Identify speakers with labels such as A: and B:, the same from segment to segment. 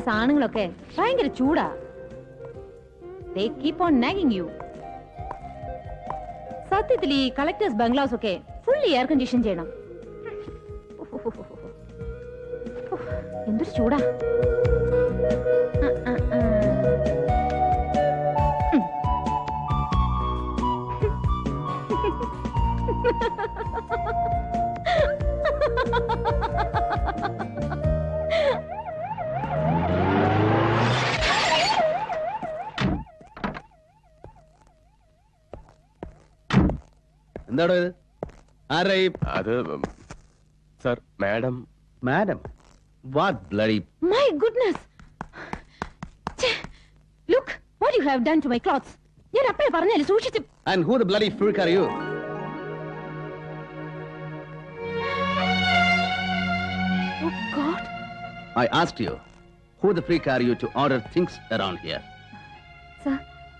A: സാധനങ്ങളൊക്കെ ഭയങ്കര ചൂടാ They keep on nagging you. സത്യത്തിൽ ഈ കളക്ടേഴ്സ് ബംഗ്ലാവ്സ് ഒക്കെ ഫുള്ളി എയർ കണ്ടീഷൻ ചെയ്യണം എന്തൊരു ചൂടാ ആ, ആ, ആ.
B: എന്താടോ ഇത് ആരാ ഈ
C: അത് sir madam
B: madam what bloody
A: My goodness! ഛെ, Look, what you have done to my clothes. ഞാൻ അപ്പഴേ പറഞ്ഞല്ലേ സൂക്ഷിച്ച്
B: and who the bloody freak are you
A: Oh God.
B: I asked you who the freak are you to order things around here
A: Sir,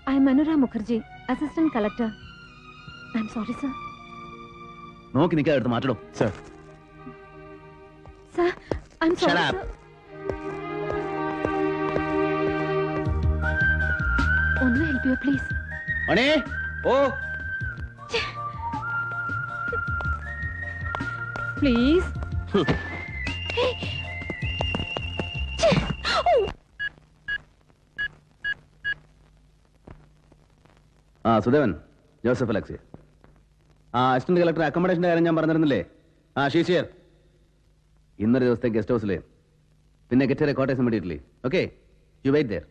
A: I am Anura Mukherjee, Assistant Collector. I'm sorry, sir.
B: നോക്കി നിൽക്കാതെ എടുത്ത് മാറ്റടോ.
C: Sir
A: Sir, I'm
B: Shut
A: sorry,
B: up.
A: sir. ഒന്ന് help you please
B: Mani oh.
A: Please
B: ആ Sudevan Joseph Alexei. ആ assistant collector അക്കോമഡേഷന്റെ കാര്യം ഞാൻ പറഞ്ഞിരുന്നില്ലേ? ആ ഷീഷിയർ ഇന്നൊരു ദിവസത്തെ ഗസ്റ്റ് ഹൗസിൽ പിന്നെ guest quarters വേണ്ടിയിട്ടില്ലേ okay you wait there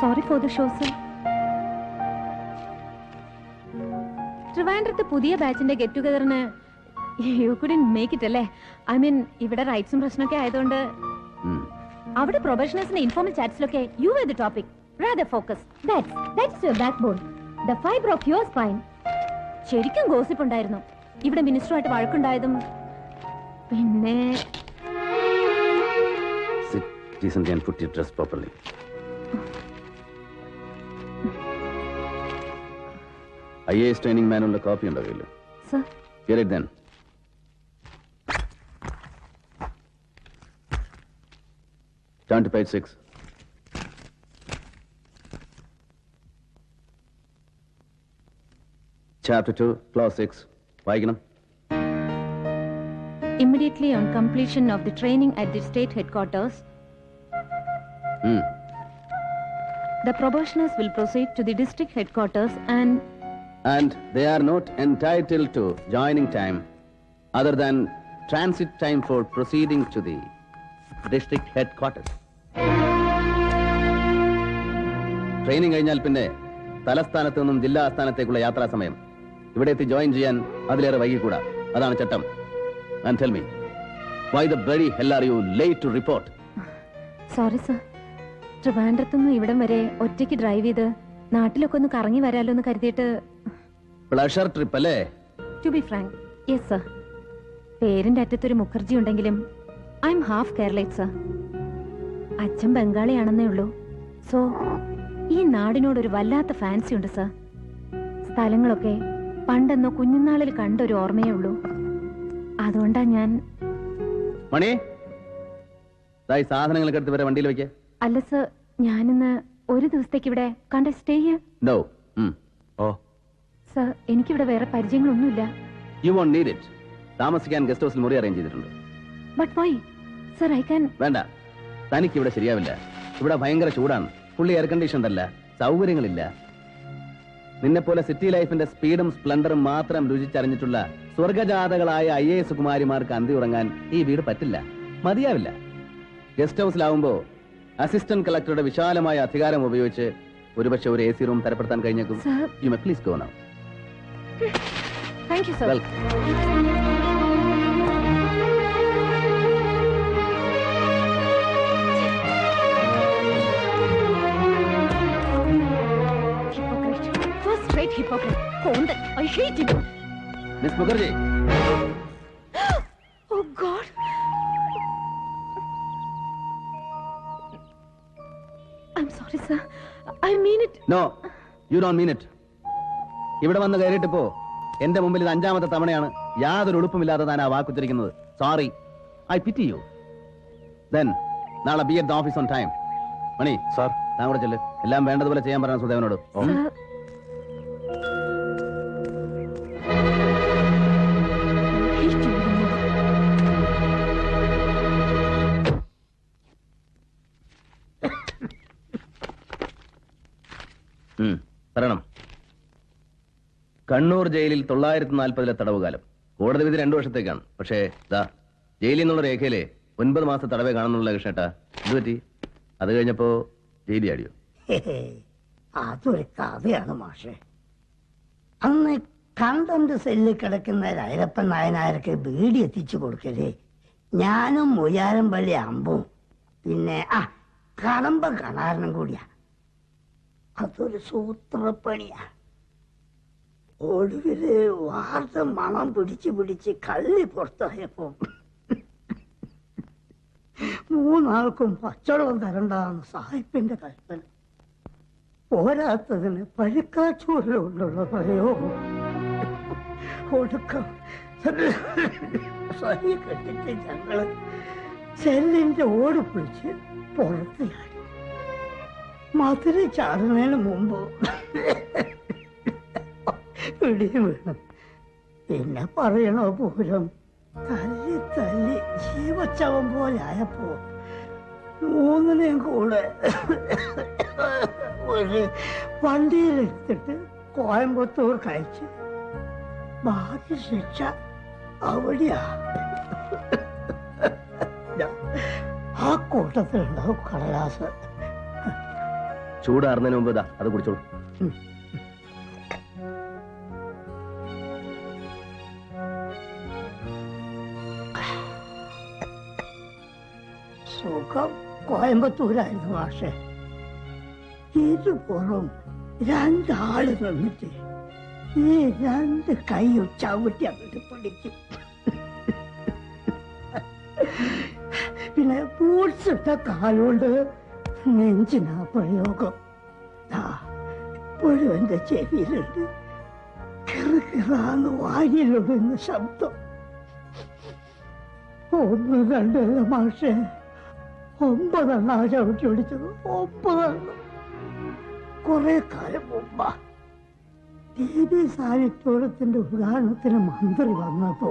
A: sorry for the show sir ട്രിവാൻഡ്രത്ത് പുതിയ ബാച്ചിന്റെ ഗെറ്റ് ടുഗദറിന് യു കുഡിൻ മേക്ക് ഇറ്റ് അല്ലേ? ഐ മീൻ ഇവിടെ റൈറ്റ്സും പ്രശ്നമൊക്കെ ആയതുകൊണ്ട് അവിടെ പ്രൊഫഷണൽസിന്റെ informal ചാറ്റ്സിലൊക്കെ you way the topic rather focus that's that's your backbone the fibre of your spine ശരിക്കും ഗോസിപ്പ് ഉണ്ടായിരുന്നു. ഇവിടെ മിനിസ്റ്ററുമായിട്ട് വഴക്കുണ്ടായതും പിന്നെ
B: sit decently and put your dress properly I A S training മാനുള്ള copy ഉണ്ടോ കയ്യിൽ
A: sir
B: Get it then. Turn to page six. Chapter two, clause six. വായിക്കണം
A: immediately on completion of the training at the state headquarters
B: ഉം.
A: the probationers will proceed to the district headquarters and
B: And they are not entitled to joining time other than transit time for proceeding to the district headquarters. Training കഴിഞ്ഞാൽ പിന്നെ തലസ്ഥാനത്ത് നിന്നും ജില്ലാ ആസ്ഥാനത്തേക്കുള്ള യാത്രാ സമയം. ഇവിടെ എത്തി ജോയിൻ ചെയ്യാൻ അതിലേറെ വൈകിക്കൂടാ. അതാണ് ചട്ടം. And tell me why the bloody hell are you late to report
A: sorry sir ട്രിവാൻഡ്രത്തുനിന്ന് ഇവിടം വരെ ഒറ്റയ്ക്ക് ഡ്രൈവ് ചെയ്ത് നാട്ടിലൊക്കെ ഒന്ന് കറങ്ങി വരാലോ എന്ന് കരുതിയിട്ട്
B: പ്ലഷർ ട്രിപ്പ് അല്ലേ?
A: To be frank yes sir പേരിന്റെ അറ്റത്തൊരു മുഖർജി ഉണ്ടെങ്കിലും I'm half Keralite sir അച്ഛൻ ബംഗാളിയാണെന്നേ ഉള്ളൂ. സോ ഈ നാടിനോട് ഒരു വല്ലാത്ത ഫാൻസി ഉണ്ട് സർ സ്ഥലങ്ങളൊക്കെ പണ്ടെന്നോ കുഞ്ഞുനാളിൽ കണ്ടൊരു ഓർമ്മയേ ഉള്ളൂ. അതുകൊണ്ടാ ഞാൻ
B: മണി സാധനങ്ങളൊക്കെ എടുത്ത് വരെ വണ്ടിയിൽ വെക്കേ.
A: അല്ല സർ ഞാനിന്ന് ഒരു ദിവസത്തേക്ക് ഇവിടെ കണ്ട സ്റ്റേ
B: നോ
C: ഓ
A: സർ എനിക്കിവിടെ വേറെ പരിചയങ്ങളൊന്നുമില്ല.
B: യു വോണ്ട് നീഡ് ഇറ്റ് താമസിക്കാൻ ഗസ്റ്റ് ഹൗസിൽ മുറി അറേഞ്ച് ചെയ്തിട്ടുണ്ട്.
A: But why sir I can
B: വേണ്ട. തനിക്ക് ഇവിടെ ശരിയാവില്ല. ഇവിടെ ഭയങ്കര ചൂടാണ്. ഫുള്ളി എയർ കണ്ടീഷൻ അല്ല. സൗകര്യങ്ങളില്ല. നിന്നെ പോലെ സിറ്റി ലൈഫിന്റെ സ്പീഡും സ്പ്ലൻഡറും മാത്രം രുചിച്ചറിഞ്ഞിട്ടുള്ള സ്വർഗജാതകളായ ഐ എ എസ് കുമാരിമാർക്ക് അന്തി ഉറങ്ങാൻ ഈ വീട് പറ്റില്ല. മതിയാവില്ല. ഗസ്റ്റ് ഹൗസിലാവുമ്പോ അസിസ്റ്റന്റ് കളക്ടറുടെ വിശാലമായ അധികാരം ഉപയോഗിച്ച് ഒരുപക്ഷെ ഒരു എ സി റൂം തരപ്പെടുത്താൻ കഴിഞ്ഞേക്കും. You may please
A: go now Thank
B: you,
A: sir. Welcome. rate hypocrite. Conde, I hate him.
B: Miss Mukherjee.
A: oh God. I'm sorry, sir. I mean it.
B: No, you don't mean it. ഇവിടെ വന്ന് കയറിയിട്ടിപ്പോ എന്റെ മുമ്പിൽ ഇത് അഞ്ചാമത്തെ തവണയാണ് യാതൊരു ഉടുപ്പുമില്ലാതെ താൻ ആ വാക്കുത്തിരിക്കുന്നത് sorry I pity you then നാളെ be at the office on time Mani
C: sir
B: താൻ കൂടെ ചെല്ല്. എല്ലാം വേണ്ടതുപോലെ ചെയ്യാൻ പറയണം സുദേവനോട് കണ്ണൂർ ജയിലിൽ തൊള്ളായിരത്തി നാൽപ്പതിലെ തടവുകാലം. കോടതി വിധി രണ്ടു വർഷത്തേക്കാണ്. പക്ഷേ ദാ ജയിലിൽ നിന്നുള്ള രേഖയിലെ ഒൻപത് മാസത്തെ തടവേ കാണുന്നുള്ള കൃഷ്ണേട്ടാ. ഇത് പറ്റി? അത് കഴിഞ്ഞപ്പോ ജയിലി ആടിയോ?
D: അതൊരു കഥയാണ് മാഷെ. അന്ന് കണ്ടന്റ് സെല്ലിൽ കിടക്കുന്ന രൈരപ്പൻ നായനാർക്ക് ബീഡി എത്തിച്ചു കൊടുക്കലേ. ഞാനും മുയാരം പള്ളി അമ്പും. പിന്നെ ആ കടമ്പ കണാരനും കൂടിയാ. അതൊരു സൂത്രപ്പണിയാ. ഒടുവിൽ വാർത്ത മണം പിടിച്ച് പിടിച്ച് കള്ളി പുറത്തായപ്പോ മൂന്നാൾക്കും പച്ചവെള്ളം തരണ്ടാന്ന് സാഹിബിന്റെ കൽപ്പന. പോരാത്തതിന് പഴുക്കാച്ചൂരിലുണ്ടുള്ള പറയോ ഒടുക്കം. സഹി കെട്ടിട്ട് ഞങ്ങൾ ചെല്ലിന്റെ ഓട് പിടിച്ച് പുറത്ത് മധുര ചാടുന്നതിന് മുമ്പ് പിടി വീണു. പിന്നെ പറയണോ പൂരം? തല്ലി തല്ലി ജീവച്ചവൻ പോലെ ആയപ്പോ മൂന്നിനെയും കൂടെ ഒരു വണ്ടിയിലെടുത്തിട്ട് കോയമ്പത്തൂർ കഴിച്ച് ബാക്കി ശിക്ഷ അവിടെയാ. ആ കൂട്ടത്തിലുണ്ടാവും കടലാസ്.
B: ചൂടാറുന്നതിന് മുമ്പ് ഇതാ അത് കുടിച്ചോളൂ.
D: സുഖം കോയമ്പത്തൂരായിരുന്നു പക്ഷേ ഇരുപുറം രണ്ടാൾ നിന്നിട്ട് ഈ രണ്ട് കൈ ചവിട്ടി അങ്ങോട്ട് പിടിക്കും പിന്നെ ഇട്ട കാലുകൊണ്ട് നെഞ്ചിനാ പ്രയോഗം. ഇപ്പോഴും എന്റെ ചെവിയിലുണ്ട്. കിറുകിറാന്ന് വായിലൊടുന്ന ശബ്ദം. ഒന്ന് രണ്ടല്ല മാഷേ. ഒമ്പതെണ്ണ ചവിട്ടി ഓടിച്ചത് ഒമ്പതെണ്ണ. കുറെ കാലം മുമ്പ വി സാഹിത്യോടത്തിന്റെ ഉദ്ഘാടനത്തിന് മന്ത്രി വന്നപ്പോ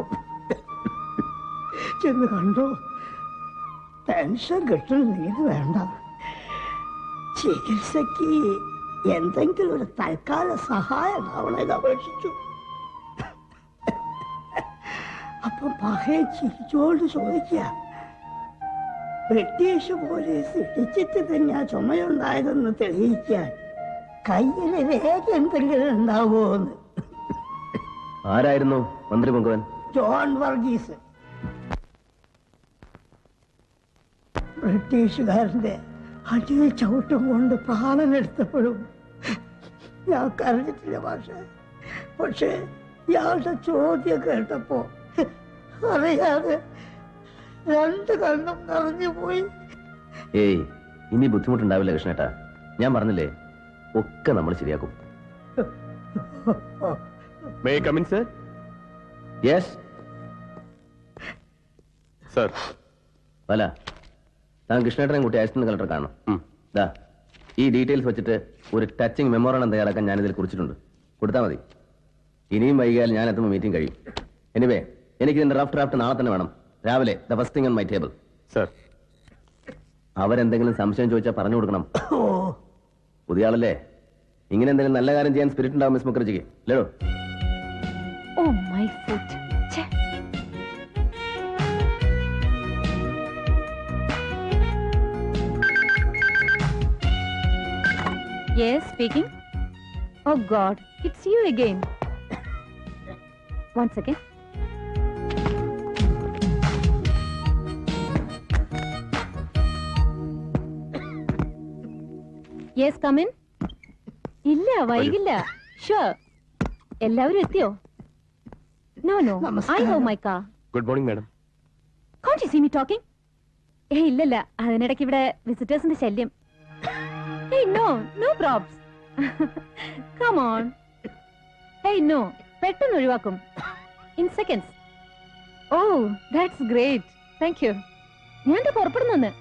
D: ചെന്ന് കണ്ടു? പെൻഷൻ കിട്ടുന്നെങ്കിൽ വേണ്ട. ചികിത്സക്ക് എന്തെങ്കിലും ഒരു തൽക്കാല സഹായം ആവണമെന്ന് അപേക്ഷിച്ചു. അപ്പൊ പകയെ ചിരിച്ചോണ്ട് ചോദിക്കുക ബ്രിട്ടീഷ് പോലീസ് ഇടിച്ചിട്ട് തന്നെ ആ ചുമയുണ്ടായതെന്ന് തെളിയിക്കാൻ കയ്യിൽ രേഖ എന്തെങ്കിലും ഉണ്ടാവുമോന്ന്
B: ആരായിരുന്നു മന്ത്രി മുഖവൻ
D: ജോൺ വർഗീസ്. ബ്രിട്ടീഷുകാരന്റെ അടിയിൽ ചവിട്ടും കൊണ്ട് പ്രാണനെടുത്തപ്പോഴും ഞാൻ കരഞ്ഞിട്ടില്ല പക്ഷേ പക്ഷേ ഇയാളുടെ ചോദ്യം കേട്ടപ്പോ അറിയാതെ രണ്ട് കണ്ണും നിറഞ്ഞു പോയി.
B: ഏയ് ഇനി ബുദ്ധിമുട്ടുണ്ടാവില്ല കൃഷ്ണേട്ടാ. ഞാൻ പറഞ്ഞില്ലേ ഒക്കെ നമ്മൾ ശരിയാക്കും.
C: May come in
B: sir
C: yes
B: sir വല. താൻ കൃഷ്ണേട്ടനെ കൂട്ടി അസിസ്റ്റന്റ് കളക്ടർ കാണണം. ദാ ഈ ഡീറ്റെയിൽസ് വെച്ചിട്ട് ഒരു ടച്ചിങ് മെമ്മോറാണ്ടം തയ്യാറാക്കാൻ ഞാനിതിൽ കുറിച്ചിട്ടുണ്ട്. കൊടുത്താൽ മതി. ഇനിയും വൈകിയാൽ ഞാൻ എത്തുമ്പോൾ മീറ്റിംഗ് കഴിയും. എനിവേ എനിക്ക് ഇതിന്റെ റഫ് ഡ്രാഫ്റ്റ് നാളെ തന്നെ വേണം. രാവിലെ the first thing on my table
C: sir
B: അവരെന്തെങ്കിലും സംശയം ചോദിച്ചാൽ പറഞ്ഞു കൊടുക്കണം പുതിയ ആളല്ലേ ഇങ്ങനെ എന്തെങ്കിലും നല്ല കാര്യം ചെയ്യാൻ സ്പിരിറ്റ് ഉണ്ടാവും മിസ് മുഖർജിക്ക് അല്ലേടോ
A: ഓ മൈ foot. ഛെ. Yes, speaking. Oh God, it's you again. Once second. Yes come in ഇല്ല വൈകില്ല. ഷുവർ എല്ലാവരും എത്തിയോ? No no
D: I.
A: Oh my car
C: good morning madam
A: can't you see me talking ഏ ഇല്ലല്ല. അതിനിടയ്ക്ക് ഇവിടെ വിസിറ്റേഴ്സിന്റെ ശല്യം. Hey, no, no probs Come on. Hey, no. പെട്ടെന്ന് ഒഴിവാക്കും. In seconds oh that's great thank you ഞാൻ പുറപ്പെടുന്നു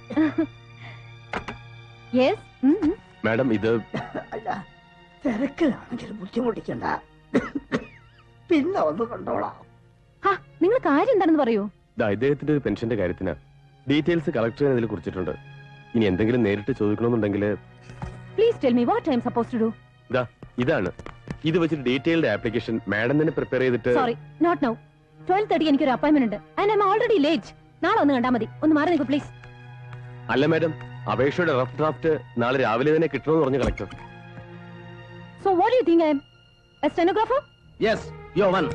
A: യെസ്
C: മാഡം ഇത്
D: അല്ല തിരക്കിലാണെങ്കിൽ ബുദ്ധിമുട്ടിക്കണ്ട. പിന്നെ ഒന്ന് കണ്ടോളാം.
A: നിങ്ങൾ കാര്യം എന്താണെന്ന് പറയൂ.
C: ഇദ്ദേഹത്തിന്റെ ഒരു പെൻഷന്റെ കാര്യത്തിന് ഡീറ്റെയിൽസ് കളക്ട് ഇതിൽ കുറിച്ചിട്ടുണ്ട്. ഇനി എന്തെങ്കിലും നേരിട്ട് ചോദിക്കണമെന്നുണ്ടെങ്കിൽ
A: please tell me what I'm suppose to do
C: ദാ ഇതാണ്. ഇത് വെച്ചിട്ട് ഡീറ്റെയിൽഡ് ആപ്ലിക്കേഷൻ മാഡം തന്നെ പ്രിപ്പയർ ചെയ്തിട്ട്
A: സോറി നോട്ട് നൗ 12:30 എനിക്ക് ഒരു അപ്പോയിന്റ്മെന്റ് ഉണ്ട്. And I am already late നാളെ ഒന്ന് കണ്ടാൽ മതി. ഒന്ന് മാറി നിൽക്കൂ പ്ലീസ്
C: അല്ല മാഡം അപേക്ഷയുടെ റഫ് ഡ്രാഫ്റ്റ് നാളെ രാവിലെ തന്നെ കിട്ടണമെന്ന് പറഞ്ഞു
A: collector. So what you think I'm a stenographer
B: yes you're one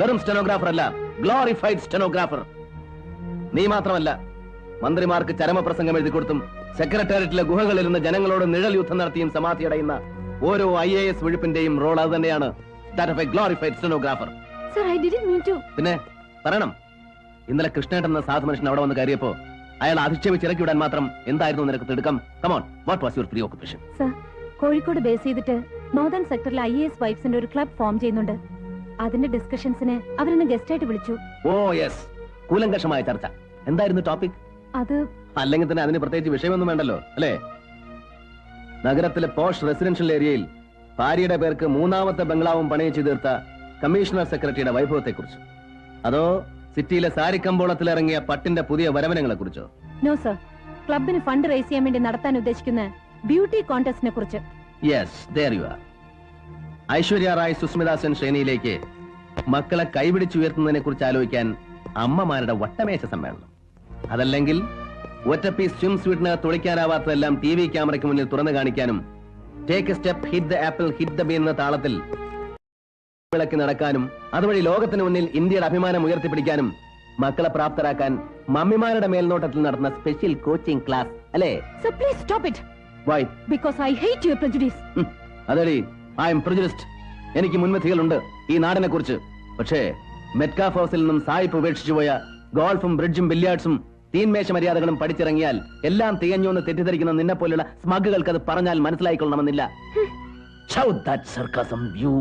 B: വെറും സ്റ്റെനോഗ്രാഫർ അല്ല ഗ്ലോറിഫൈഡ് സ്റ്റെനോഗ്രാഫർ നീ മാത്രമല്ല മന്ത്രിമാർക്ക് ചരമപ്രസംഗം എഴുതി കൊടുത്തും സെക്രട്ടേറിയറ്റിലെ ഗുഹകളിൽ നിന്ന് ജനങ്ങളോട് നിഴൽ യുദ്ധം നടത്തിയും സമാധി അടയുന്ന ഓരോ ഐ എ എസ് വിഴുപ്പിന്റെയും റോൾ അത് തന്നെയാണ്. That of a glorified stenographer
A: sir I didn't mean to
B: പിന്നെ പറയണം. ഇന്നലെ കൃഷ്ണേട്ടൻ എന്ന സാധു മനുഷ്യൻ അവിടെ വന്ന് കയറിയപ്പോ അയാൾ അധിക്ഷേപിച്ച് ഇറക്കി വിടാൻ മാത്രം എന്തായിരുന്നു നിനക്ക് തിടുക്കം? Come on what was your preoccupation
A: sir Kozhikode base ചെയ്തിട്ട് നോർത്തേൺ സെക്ടറിൽ ഐ എസ് വൈഫ്സിന്റെ ഒരു ക്ലബ് ഫോം ചെയ്യുന്നുണ്ട്. അതിന്റെ ഡിസ്കഷൻസിന് അവരെന്നെ ഗസ്റ്റ് ആയിട്ട് വിളിച്ചു.
B: ഓ യെസ് കൂലങ്കഷമായ ചർച്ച. എന്തായിരുന്നു ടോപ്പിക്
A: അത്
B: അല്ലെങ്കിൽ തന്നെ അതിന് പ്രത്യേകിച്ച് വിഷയമൊന്നും വേണ്ടല്ലോ അല്ലേ? നഗരത്തിലെ പോഷ് റെസിഡൻഷ്യൽ ഏരിയയിൽ ഭാര്യയുടെ പേർക്ക് മൂന്നാമത്തെ ബംഗ്ലാവും പണിയിച്ചു തീർത്ത കമ്മീഷണർ സെക്രട്ടറിയുടെ വൈഭവത്തെക്കുറിച്ച്. അതോ സിറ്റിയിലെ സാരിക്കമ്പോളത്തിൽ ഇറങ്ങിയ പട്ടിന്റെ പുതിയ വരവനങ്ങളെ കുറിച്ചോ
A: നോ സർ ക്ലബിന് ഫണ്ട് റേസ് ചെയ്യാൻ വേണ്ടി നടത്താൻ ഉദ്ദേശിക്കുന്ന ബ്യൂട്ടി കോൺടെസ്റ്റിനെ കുറിച്ച്.
B: Yes there you are Aishwarya Rai Sushmita Sen ശ്രേണിയിലേക്ക് മക്കളെ കൈപിടിച്ചുയർത്തുന്നതിനെ കുറിച്ച് ആലോചിക്കാൻ അമ്മമാരുടെ വട്ടമേശ സമ്മേളനം. അതല്ലെങ്കിൽ ഒറ്റ പീസ് സ്വിം സ്വീറ്റിന് തുളിക്കാനാവാത്തതെല്ലാം ടി വി ക്യാമറയ്ക്ക് മുന്നിൽ തുറന്നു കാണിക്കാനും take a step hit the apple hit the B എന്ന താളത്തിൽ വിളക്കി നടക്കാനും അതുവഴി ലോകത്തിന് മുന്നിൽ ഇന്ത്യയുടെ അഭിമാനം ഉയർത്തിപ്പിടിക്കാനും മക്കളെ പ്രാപ്തരാക്കാൻ മമ്മിമാരുടെ മേൽനോട്ടത്തിൽ നടന്ന സ്പെഷ്യൽ കോച്ചിംഗ് ക്ലാസ് അല്ലേ?
A: So please stop it
B: why
A: because I hate your prejudice.
B: അതെടി I am prejudiced എനിക്ക് മുൻവിധികളുണ്ട് ഈ നാടിനെ കുറിച്ച് പക്ഷേ മെറ്റ്കാഫ് ഹൗസിൽ നിന്നും സായിപ്പ് ഉപേക്ഷിച്ചു പോയ ഗോൾഫും ബ്രിഡ്ജും ബില്യാർഡ്സും തീൻമേശ മര്യാദകളും പഠിച്ചിറങ്ങിയാൽ എല്ലാം തികഞ്ഞു എന്ന് തെറ്റിദ്ധരിക്കുന്ന നിന്നെ പോലുള്ള സ്മഗുകൾക്ക് അത് പറഞ്ഞാൽ മനസ്സിലായിക്കൊള്ളണമെന്നില്ല. Shout that sarcasm, you.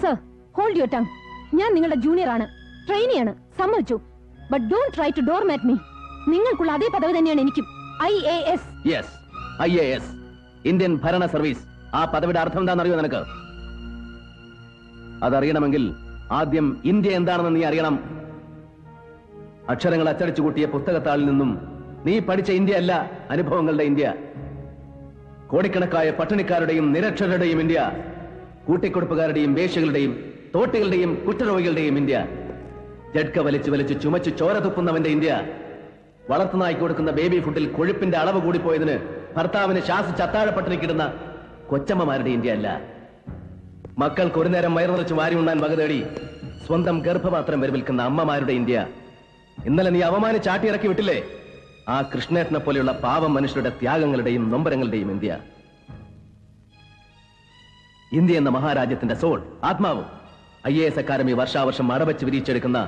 A: Sir hold your tongue ഞാൻ നിങ്ങളുടെ ജൂനിയർ ആണ്. ട്രെയിനി ആണ്. സമ്മതിച്ചു. But don't try to doormat me നിങ്ങൾക്കുള്ള അതേ പദവി തന്നെയാണ് എനിക്കും. I A S
B: yes I A S Indian ഭരണ സർവീസ് ആ പദവിയുടെ അർത്ഥം എന്താണെന്നറിയോ നിനക്ക്? അതറിയണമെങ്കിൽ ആദ്യം ഇന്ത്യ എന്താണെന്ന് നീ അറിയണം. അക്ഷരങ്ങൾ അച്ചടിച്ചു കൂട്ടിയ പുസ്തകത്താളിൽ നിന്നും നീ പഠിച്ച ഇന്ത്യ അല്ല അനുഭവങ്ങളുടെ ഇന്ത്യ. കോടിക്കണക്കായ പട്ടിണിക്കാരുടെയും നിരക്ഷരരുടെയും ഇന്ത്യ. കൂട്ടിക്കൊടുപ്പുകാരുടെയും വേശ്യകളുടെയും തോട്ടികളുടെയും കുറ്റരോഗികളുടെയും ഇന്ത്യ. ജഡ്ക വലിച്ചു വലിച്ചു ചുമച്ചു ചോര തുപ്പുന്നവന്റെ ഇന്ത്യ. വളർത്തുനായ്ക്ക് കൊടുക്കുന്ന ബേബി ഫുഡിൽ കൊഴുപ്പിന്റെ അളവ് കൂടിപ്പോയതിന് ഭർത്താവിന് ശാസിച്ച് അത്താഴപ്പട്ടിണിക്കിടുന്ന കൊച്ചമ്മമാരുടെ ഇന്ത്യ അല്ല. മക്കൾക്ക് ഒരു നേരം വയറു നിറച്ച് വാരി ഉണ്ണാൻ വക തേടി സ്വന്തം ഗർഭപാത്രം വരവിൽക്കുന്ന അമ്മമാരുടെ ഇന്ത്യ. ഇന്നലെ നീ അവമാനി ചാട്ടിയിറക്കി വിട്ടില്ലേ? ആ കൃഷ്ണേട്ടനെ പോലെയുള്ള പാവം മനുഷ്യരുടെ ത്യാഗങ്ങളുടെയും നൊമ്പരങ്ങളുടെയും ഇന്ത്യ. ഇന്ത്യ എന്ന മഹാരാജ്യത്തിന്റെ സോൾ ആത്മാവ്. ഐ എ എസ് അക്കാദമി വർഷാവർഷം അടവച്ച് വിരിച്ചെടുക്കുന്ന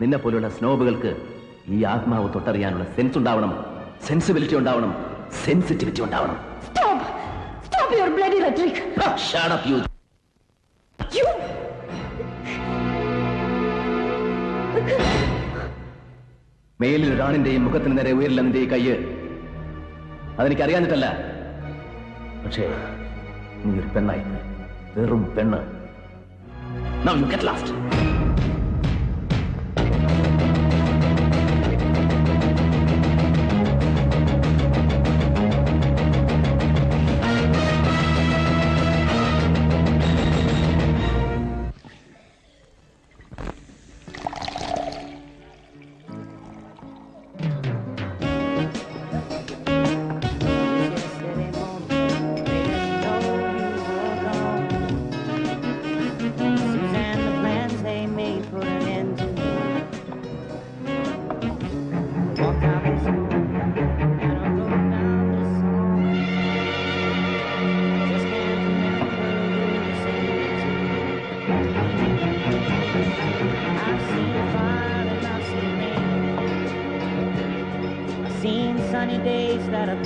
B: നിന്നെ പോലുള്ള സ്നോബുകൾക്ക് ഈ ആത്മാവ് തൊട്ടറിയാനുള്ള സെൻസ് ഉണ്ടാവണം സെൻസിബിലിറ്റി ഉണ്ടാവണം. സെൻസിറ്റിവിറ്റി ഉണ്ടാവണം.
A: Stop stop your bloody rhetoric
B: shut up you
A: you
B: മേലിൽ ഒരാണിന്റെയും മുഖത്തിന് നേരെ ഉയരില്ല നിന്റെ ഈ കയ്യ്. അതെനിക്ക് അറിയാഞ്ഞിട്ടല്ല പക്ഷേ നീ ഒരു പെണ്ണായി. വെറും പെണ്ണ്. Now you get lost.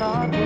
E: Thought